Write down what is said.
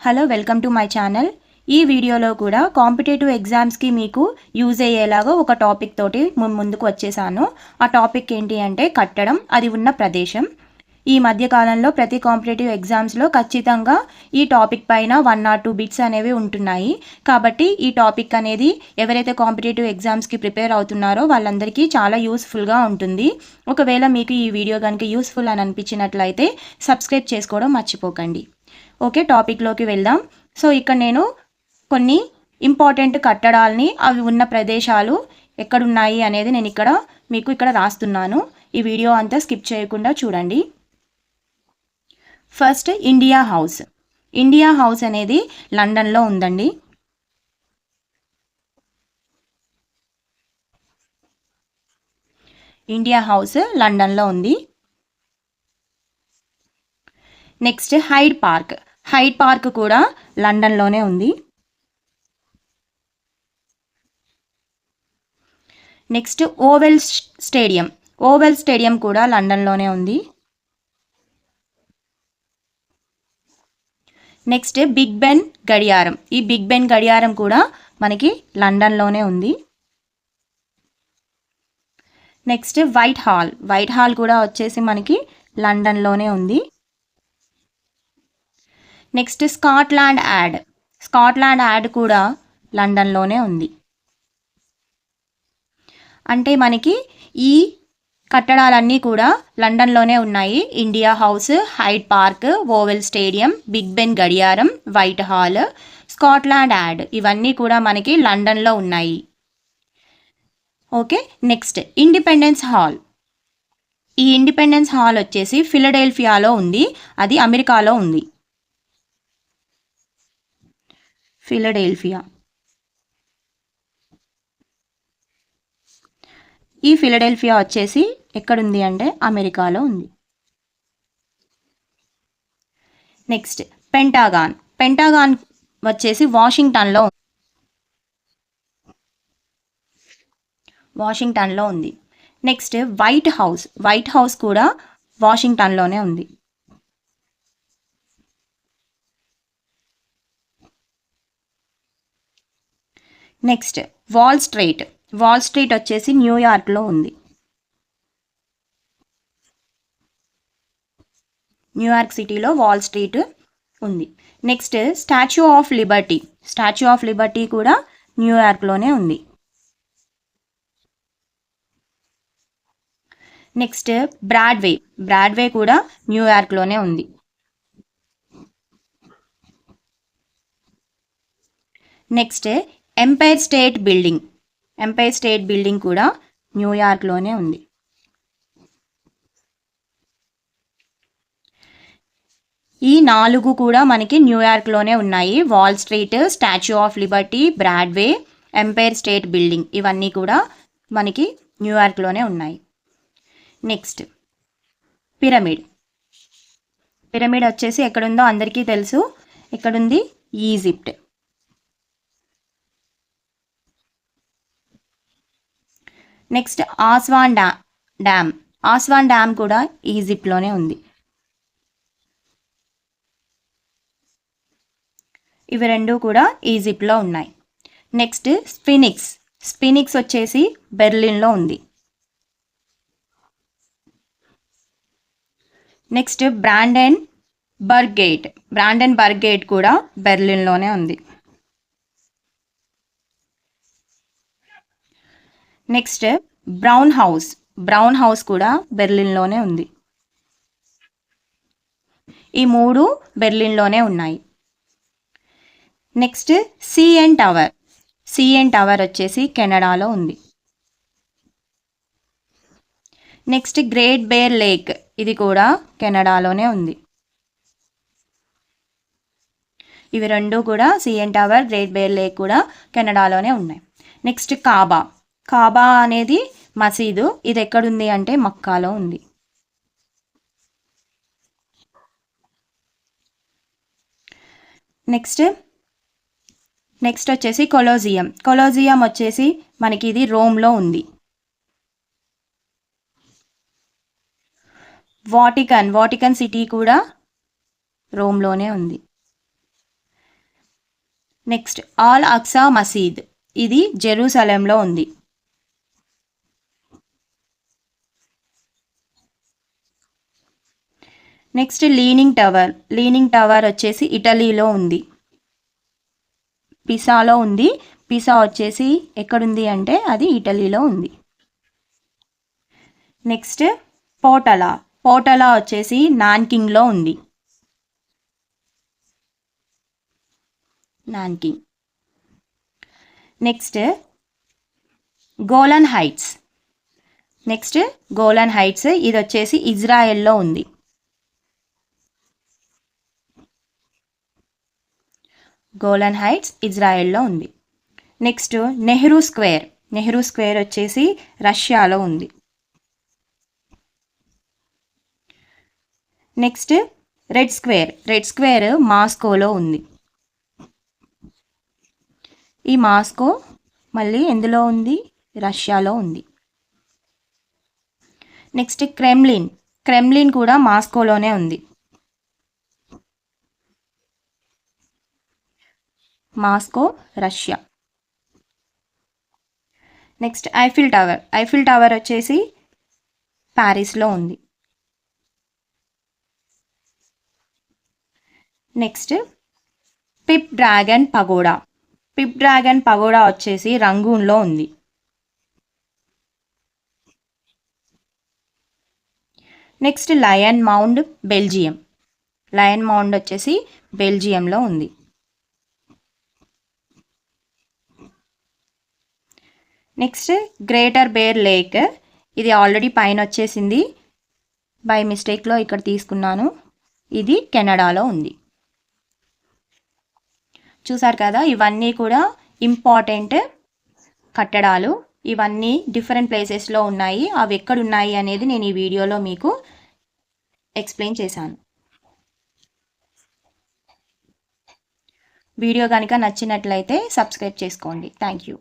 Hello welcome to my channel ఈ వీడియోలో కూడా కాంపిటేటివ్ ఎగ్జామ్స్కి మీకు యూజ్ అయ్యేలాగా ఒక టాపిక్ తోటి ముందుకు వచ్చేసాను. ఆ టాపిక్ ఏంటి అంటే కట్టడం అది ఉన్న ప్రదేశం. ఈ మధ్యకాలంలో ప్రతి కాంపిటేటివ్ ఎగ్జామ్స్లో ఖచ్చితంగా ఈ టాపిక్ పైన వన్ ఆర్ టూ బిట్స్ అనేవి ఉంటున్నాయి. కాబట్టి ఈ టాపిక్ అనేది ఎవరైతే కాంపిటేటివ్ ఎగ్జామ్స్కి ప్రిపేర్ అవుతున్నారో వాళ్ళందరికీ చాలా యూస్ఫుల్గా ఉంటుంది. ఒకవేళ మీకు ఈ వీడియో కనుక యూస్ఫుల్ అని అనిపించినట్లయితే సబ్స్క్రైబ్ చేసుకోవడం మర్చిపోకండి. ఓకే టాపిక్లోకి వెళ్దాం. సో ఇక్కడ నేను కొన్ని ఇంపార్టెంట్ కట్టడాలని అవి ఉన్న ప్రదేశాలు ఎక్కడున్నాయి అనేది నేను ఇక్కడ మీకు ఇక్కడ రాస్తున్నాను. ఈ వీడియో అంతా స్కిప్ చేయకుండా చూడండి. First India house India house అనేది లండన్లో ఉందండి. ఇండియా హౌస్ లండన్లో ఉంది. Next Hyde Park Hyde Park కూడా లండన్లోనే ఉంది. Next Oval stadium Oval stadium కూడా లండన్లోనే ఉంది. నెక్స్ట్ బిగ్ బెన్ గడియారం. ఈ బిగ్ బెన్ గడియారం కూడా మనకి లండన్లోనే ఉంది. Next white hall white hall కూడా వచ్చేసి మనకి లండన్లోనే ఉంది. Next Scotland Yard Scotland Yard కూడా లండన్లోనే ఉంది. అంటే మనకి ఈ కట్టడాలన్నీ కూడా లండన్లోనే ఉన్నాయి. India house Hyde Park Oval stadium Big Ben గడియారం వైట్ హాల్ స్కాట్లాండ్ యాడ్ ఇవన్నీ కూడా మనకి లండన్లో ఉన్నాయి. Okay next Independence hall. ఈ ఇండిపెండెన్స్ హాల్ వచ్చేసి ఫిలడెల్ఫియాలో ఉంది. అది అమెరికాలో ఉంది. ఫిలడెల్ఫియా. ఈ ఫిలడెల్ఫియా వచ్చేసి ఎక్కడుంది అంటే అమెరికాలో ఉంది. నెక్స్ట్ పెంటాగాన్ పెంటాగాన్ వచ్చేసి వాషింగ్టన్లో వాషింగ్టన్లో ఉంది. Next White House White House కూడా వాషింగ్టన్లోనే ఉంది. Next Wall Street Wall Street వచ్చేసి న్యూయార్క్లో ఉంది. న్యూయార్క్ సిటీలో వాల్ స్ట్రీట్ ఉంది. Next Statue of Liberty Statue of Liberty కూడా న్యూయార్క్లోనే ఉంది. నెక్స్ట్ బ్రాడ్వే బ్రాడ్వే కూడా న్యూయార్క్లోనే ఉంది. Next Empire State Building Empire State Building కూడా న్యూయార్క్లోనే ఉంది. ఈ నాలుగు కూడా మనకి న్యూయార్క్లోనే ఉన్నాయి. Wall Street Statue of Liberty Broadway Empire State Building ఇవన్నీ కూడా మనకి న్యూయార్క్లోనే ఉన్నాయి. నెక్స్ట్ పిరమిడ్ పిరమిడ్ వచ్చేసి ఎక్కడుందో అందరికీ తెలుసు. ఎక్కడుంది? Egypt next Aswan dam dam Aswan dam కూడా ఈజిప్ట్లోనే ఉంది. ఇవి రెండు కూడా ఈజిప్ట్లో ఉన్నాయి. నెక్స్ట్ స్పినిక్స్ స్పినిక్స్ వచ్చేసి బెర్లిన్లో ఉంది. నెక్స్ట్ బ్రాండెన్ బర్గేట్ బ్రాండెన్ బర్గేట్ కూడా బెర్లిన్లోనే ఉంది. Next Brown House Brown House కూడా బెర్లిన్లోనే ఉంది. ఈ మూడు బెర్లిన్లోనే ఉన్నాయి. Next CN tower. CN tower వచ్చేసి కెనడాలో ఉంది. Next Great Bear Lake. ఇది కూడా కెనడాలోనే ఉంది. ఇవి రెండు కూడా CN tower Great Bear Lake కూడా కెనడాలోనే ఉన్నాయి. నెక్స్ట్ కాబా. కాబా అనేది మసీదు. ఇది ఎక్కడుంది అంటే మక్కాలో ఉంది. నెక్స్ట్ నెక్స్ట్ వచ్చేసి కొలోజియం. కొలోజియం వచ్చేసి మనకి ఇది రోమ్లో ఉంది. వాటికన్ వాటికన్ సిటీ కూడా రోమ్లోనే ఉంది. నెక్స్ట్ ఆల్ అక్సా మసీద్. ఇది జెరూసలంలో ఉంది. Next leaning tower leaning tower వచ్చేసి ఇటలీలో ఉంది. పిసాలో ఉంది. పిసా వచ్చేసి ఎక్కడుంది అంటే అది ఇటలీలో ఉంది. నెక్స్ట్ పోటలా పోటలా వచ్చేసి నాన్కింగ్లో ఉంది. Nanking. Next Golan Heights. Next Golan Heights. ఇది వచ్చేసి ఇజ్రాయెల్లో ఉంది. గోలన్ హైట్స్ ఇజ్రాయెల్లో ఉంది. Next Nehru square. Nehru square వచ్చేసి రష్యాలో ఉంది. Next Red Square. Red Square మాస్కోలో ఉంది. ఈ మాస్కో మళ్ళీ ఎందులో ఉంది? రష్యాలో ఉంది. Next Kremlin. క్రెమ్లిన్ కూడా మాస్కోలోనే ఉంది. Moscow Russia. Next Eiffel Tower. Eiffel Tower వచ్చేసి ప్యారిస్లో ఉంది. నెక్స్ట్ పిప్ డ్రాగన్ పగోడా. పిప్ డ్రాగన్ పగోడా వచ్చేసి రంగూన్లో ఉంది. Next Lion Mound Belgium. Lion Mound వచ్చేసి బెల్జియంలో ఉంది. నెక్స్ట్ గ్రేటర్ బేర్ లేక్ ఇది ఆల్రెడీ పైన వచ్చేసింది. బై మిస్టేక్లో ఇక్కడ తీసుకున్నాను. ఇది కెనడాలో ఉంది. చూసారు కదా ఇవన్నీ కూడా ఇంపార్టెంట్ కట్టడాలు. ఇవన్నీ డిఫరెంట్ ప్లేసెస్లో ఉన్నాయి. అవి ఎక్కడ ఉన్నాయి అనేది నేను ఈ వీడియోలో మీకు ఎక్స్ప్లెయిన్ చేశాను. వీడియో కనుక నచ్చినట్లయితే సబ్స్క్రైబ్ చేసుకోండి. Thank you